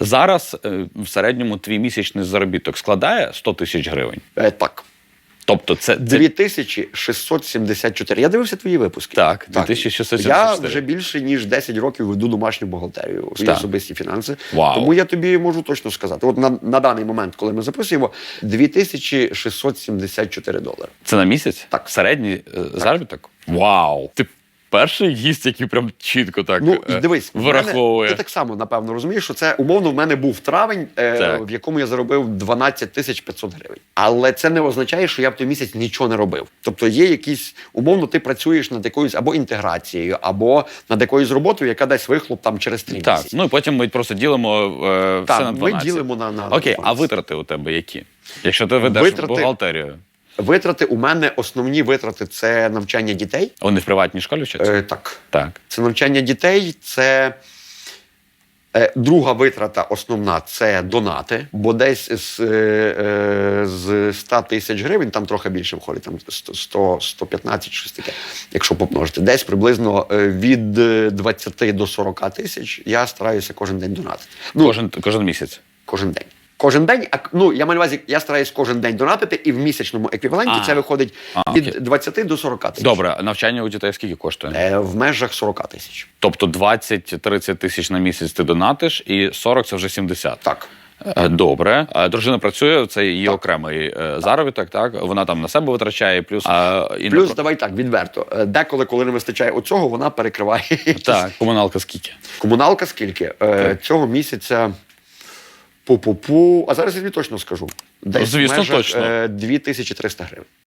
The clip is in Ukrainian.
Зараз е, в середньому твій місячний заробіток складає 100 тисяч гривень. Е, так. Тобто, це, це 2674. Я дивився твої випуски. Так, 2674. Я вже більше ніж 10 років веду домашню бухгалтерію, свої Так. особисті фінанси. Вау. Тому я тобі можу точно сказати. От на, на даний момент, коли ми записуємо, 2674 долари. це на місяць? Так. Середній е, заробіток? Вау! Ти перший гість, який прям чітко так Ну, е, дивись, в мене- вираховує. ти так само, напевно, розумієш, що це умовно в мене був травень, е, в якому я заробив 12 тисяч 500 гривень. Але це не означає, що я в той місяць нічого не робив. Тобто є якісь, умовно, ти працюєш над якоюсь або інтеграцією, або над якоюсь роботою, яка дасть вихлоп там через три Так, ну і потім ми просто ділимо е, Так, все на ми ділимо на- на Окей, а витрати у тебе які? Якщо ти ведеш Витрати- бухгалтерію, Витрати у мене основні витрати це навчання дітей. вони в приватній школі вчаться? Е, так, Так. це навчання дітей, це. е, Друга витрата основна це донати, бо десь з, е, е, з 100 тисяч гривень, там трохи більше входить, там 100, 115, щось таке, якщо помножити. Десь приблизно е, від е, 20 до 40 тисяч я стараюся кожен день донатити. Ну, Кожен, кожен місяць. кожен день. Кожен день, а ну я маю на увазі, я стараюсь кожен день донатити, і в місячному еквіваленті А. це виходить А, від окей. 20 до 40 тисяч. Добре, а навчання у дітей скільки коштує? Е, в межах 40 тисяч. Тобто 20-30 тисяч на місяць ти донатиш, і 40 це вже 70. Так. Е, Добре. Е, Дружина працює, це її окремий е, заробіток, так? Вона там на себе витрачає, плюс. А, і Плюс, на... давай так, відверто. Деколи, коли не вистачає оцього, вона перекриває. Так, комуналка скільки? Комуналка скільки? Е, цього місяця пу-пу-пу. А зараз я тобі точно скажу. Десь Звісно, в межах, точно. Е, 2300 гривень.